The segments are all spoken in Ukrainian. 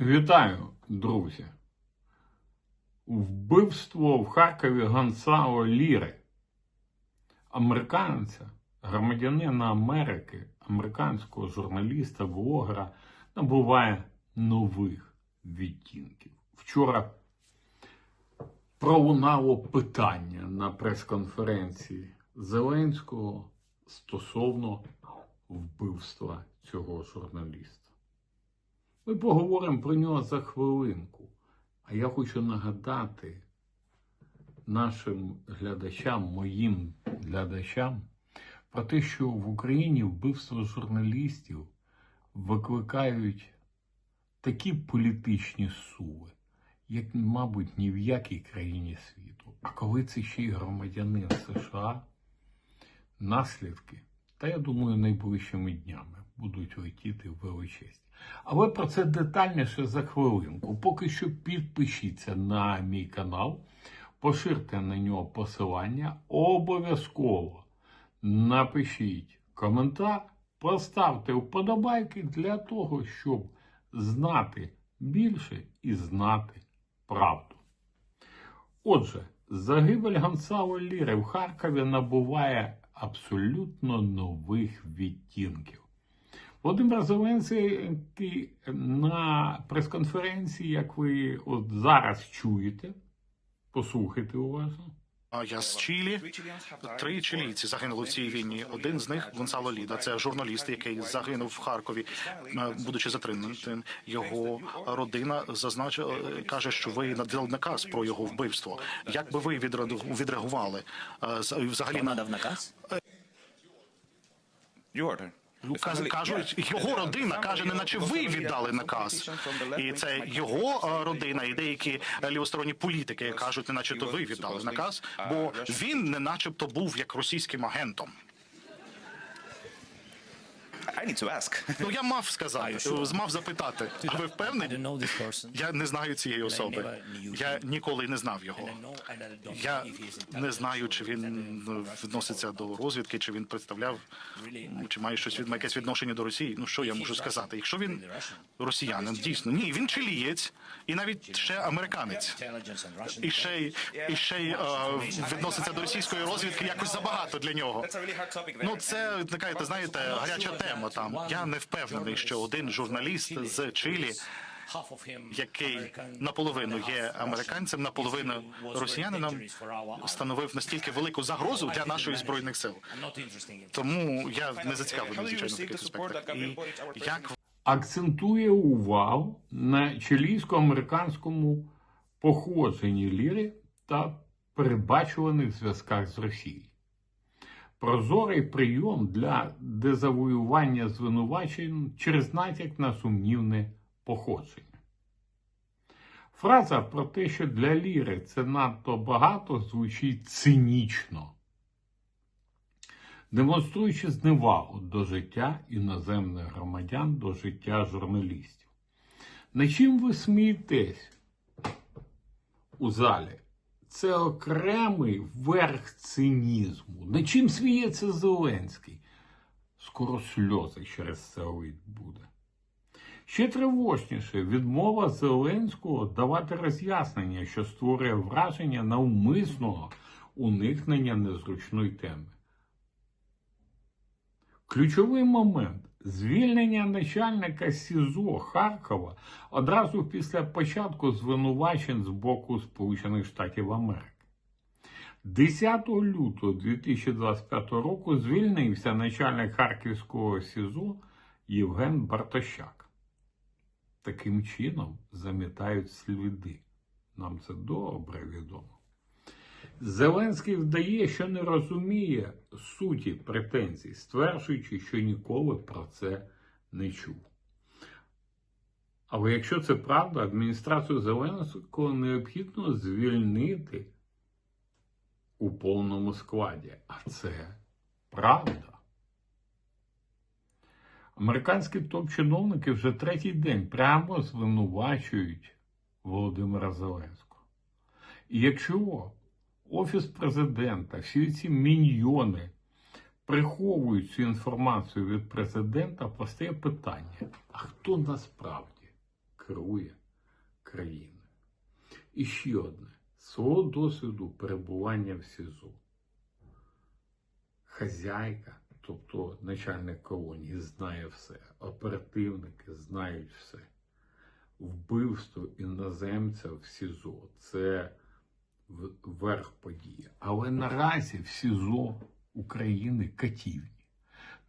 Вітаю, друзі. Вбивство в Харкові Гонсало Ліри, американця, громадянина Америки, американського журналіста, блогера, набуває нових відтінків. Вчора пролунало питання на прес-конференції Зеленського стосовно вбивства цього журналіста. Ми поговоримо про нього за хвилинку. А я хочу нагадати нашим глядачам, моїм глядачам, про те, що в Україні вбивство журналістів викликають такі політичні суви, як, мабуть, ні в якій країні світу. А коли це ще й громадянин США, наслідки, та я думаю, найближчими днями будуть летіти величезні. Але про це детальніше за хвилинку. Поки що підпишіться на мій канал, поширте на нього посилання, обов'язково напишіть коментар, поставте вподобайки для того, щоб знати більше і знати правду. Отже, загибель Гонсало Ліри в Харкові набуває абсолютно нових відтінків. Володимир Зеленський на прес-конференції, як ви от зараз чуєте, послухайте уважно. А Я з Чилі. Три чилійці загинули в цій війні. Один з них Гонсало Ліда. Це журналіст, який загинув в Харкові, е, будучи затриманим. Його родина зазначила, каже, що ви надали наказ про його вбивство. Як би ви відреагу- відреагували е, з- взагалі надав наказ? Ну, кажуть, його родина каже, не наче ви віддали наказ, і це його е, родина, і деякі е, лівосторонні політики кажуть, не наче то ви віддали наказ, бо він не начебто був як російським агентом. I need to ask. Ну я мав сказати, мав запитати. А ви I впевнені? don't know this person. Я не знаю цієї особи. Я ніколи не знав його. I know and I don't Я не знаю, чи він ну, відноситься до розвідки, чи він представляв, ну, чи має щось від якесь відношення до Росії. Ну що я можу сказати? Якщо він росіянин, дійсно ні, він чилієць і навіть ще американець. І ще й і ще й е, відноситься до російської розвідки якось забагато для нього. Ну, це така, знаєте, гаряча тема там. Я не впевнений, що один журналіст з Чилі, який наполовину є американцем, наполовину росіянином, становив настільки велику загрозу для нашої збройних сил. Тому я не зацікавлений звичайно таких аспектах. І як акцентує увагу на чилійсько-американському походженні ліри та передбачуваних зв'язках з Росією. Прозорий прийом для дезавоювання звинувачень через натяк на сумнівне походження. Фраза про те, що для ліри це надто багато, звучить цинічно демонструючи зневагу до життя іноземних громадян, до життя журналістів. На чим ви смієтесь у залі? Це окремий верх цинізму. На чим сміється Зеленський? Скоро сльози через це лить буде. Ще тривожніше відмова Зеленського давати роз'яснення, що створює враження навмисного уникнення незручної теми. Ключовий момент звільнення начальника СІЗО Харкова одразу після початку звинувачень з боку Сполучених Штатів Америки. 10 лютого 2025 року звільнився начальник Харківського СІЗО Євген Бартощак. Таким чином замітають сліди. Нам це добре відомо. Зеленський вдає, що не розуміє суті претензій, стверджуючи, що ніколи про це не чув. Але якщо це правда, адміністрацію Зеленського необхідно звільнити у повному складі. А це правда. Американські топ-чиновники вже третій день прямо звинувачують Володимира Зеленського. І якщо Офіс президента, всі ці міньйони приховують цю інформацію від президента, постає питання: а хто насправді керує країною. І ще одне. Свого досвіду перебування в СІЗО. Хазяйка, тобто начальник колонії, знає все. Оперативники знають все. Вбивство іноземця в СІЗО це верх події. Але наразі в СІЗО України катівні.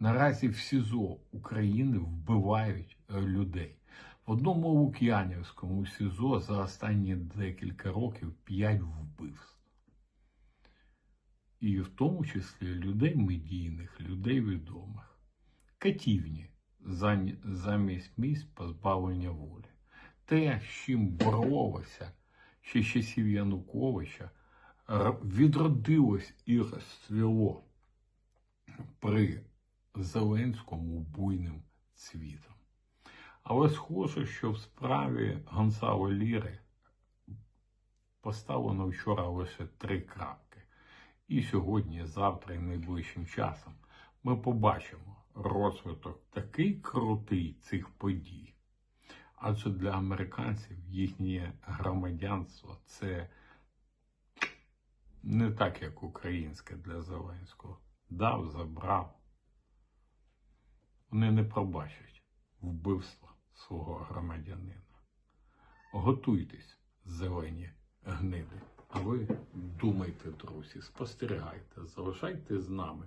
Наразі в СІЗО України вбивають е, людей. В одному Лук'янівському СІЗО за останні декілька років 5 вбивств. І в тому числі людей медійних, людей відомих. Катівні замість місць позбавлення волі. Те, з чим боролося ще часів Януковича, відродилось і розцвіло при Зеленському буйним цвітом. Але схоже, що в справі Гонсало Ліри поставлено вчора лише три крапки. І сьогодні, завтра, і найближчим часом ми побачимо розвиток такий крутий цих подій. Адже для американців їхнє громадянство це не так, як українське для Зеленського. Дав, забрав. Вони не пробачать вбивства свого громадянина. Готуйтесь, зелені гниди. А ви думайте, друзі, спостерігайте, залишайте з нами.